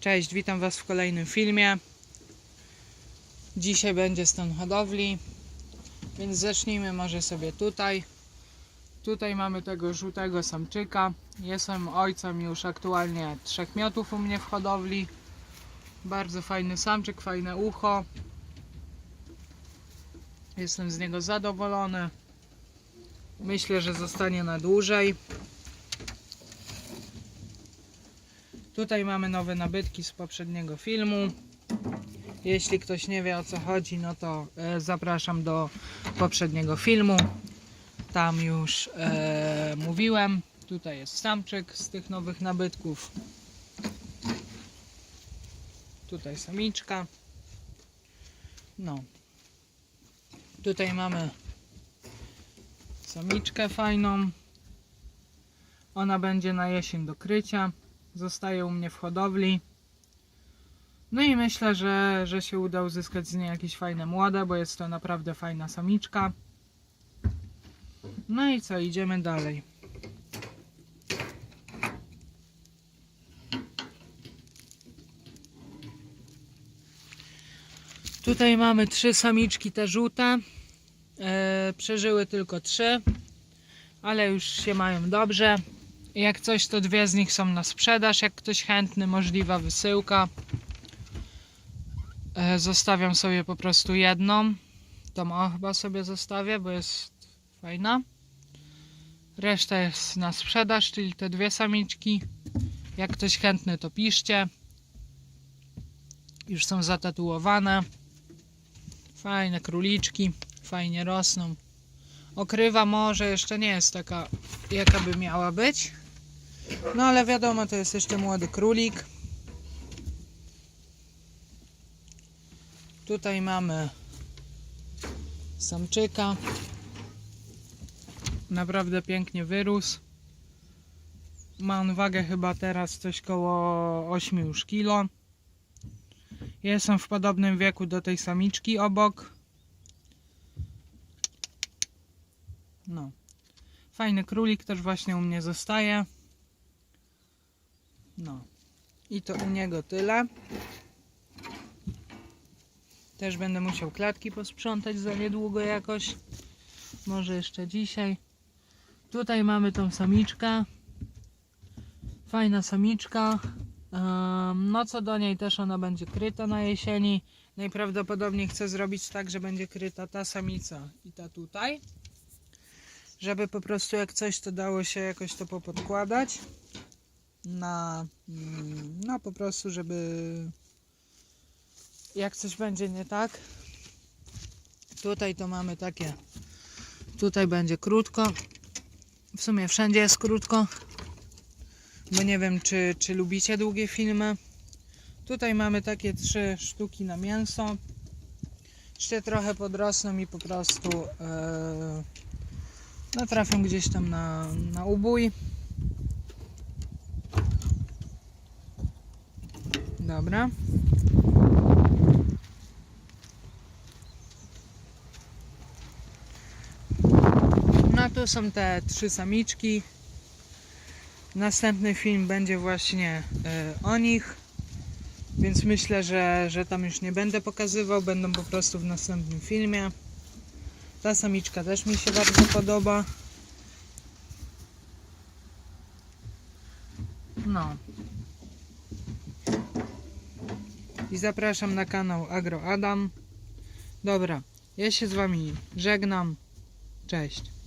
Cześć, witam Was w kolejnym filmie. Dzisiaj będzie stan hodowli, więc zacznijmy może sobie tutaj. Tutaj mamy tego żółtego samczyka. Jestem ojcem już aktualnie trzech miotów u mnie w hodowli. Bardzo fajny samczyk, fajne ucho. Jestem z niego zadowolony. Myślę, że zostanie na dłużej. Tutaj mamy nowe nabytki z poprzedniego filmu. Jeśli ktoś nie wie o co chodzi, no to e, zapraszam do poprzedniego filmu. Tam już e, mówiłem. Tutaj jest samczyk z tych nowych nabytków. Tutaj samiczka. No. Tutaj mamy samiczkę fajną. Ona będzie na jesień do krycia. Zostaje u mnie w hodowli. No i myślę, że, że się uda uzyskać z niej jakieś fajne młode, bo jest to naprawdę fajna samiczka. No i co, idziemy dalej. Tutaj mamy trzy samiczki te żółte. E, przeżyły tylko trzy, ale już się mają dobrze. Jak coś, to dwie z nich są na sprzedaż. Jak ktoś chętny, możliwa wysyłka. E, Zostawiam sobie po prostu jedną. Tą o chyba sobie zostawię, bo jest fajna. Reszta jest na sprzedaż, czyli te dwie samiczki. Jak ktoś chętny, to piszcie. Już są zatatuowane. Fajne króliczki, fajnie rosną. Okrywa może jeszcze nie jest taka, jaka by miała być. No ale wiadomo, to jest jeszcze młody królik. Tutaj mamy samczyka. Naprawdę pięknie wyrósł. Ma on wagę chyba teraz coś koło 8 już kilo. Jestem w podobnym wieku do tej samiczki obok. No. Fajny królik też właśnie u mnie zostaje. No. I to u niego tyle. Też będę musiał klatki posprzątać za niedługo jakoś. Może jeszcze dzisiaj. Tutaj mamy tą samiczkę. Fajna samiczka. No co do niej też ona będzie kryta na jesieni. Najprawdopodobniej chcę zrobić tak, że będzie kryta ta samica i ta tutaj. Żeby po prostu jak coś to dało się jakoś to popodkładać. Na, mm, no po prostu, żeby jak coś będzie nie tak. Tutaj to mamy takie. Tutaj będzie krótko. W sumie wszędzie jest krótko. Bo nie wiem, czy, czy lubicie długie filmy. Tutaj mamy takie trzy sztuki na mięso. Jeszcze trochę podrosną i po prostu e, no, trafią gdzieś tam na, na ubój. Dobra. No tu są te trzy samiczki. Następny film będzie właśnie e, o nich. Więc myślę, że, że tam już nie będę pokazywał, będą po prostu w następnym filmie. Ta samiczka też mi się bardzo podoba. No. I zapraszam na kanał Agro Adam. Dobra, ja się z Wami żegnam. Cześć.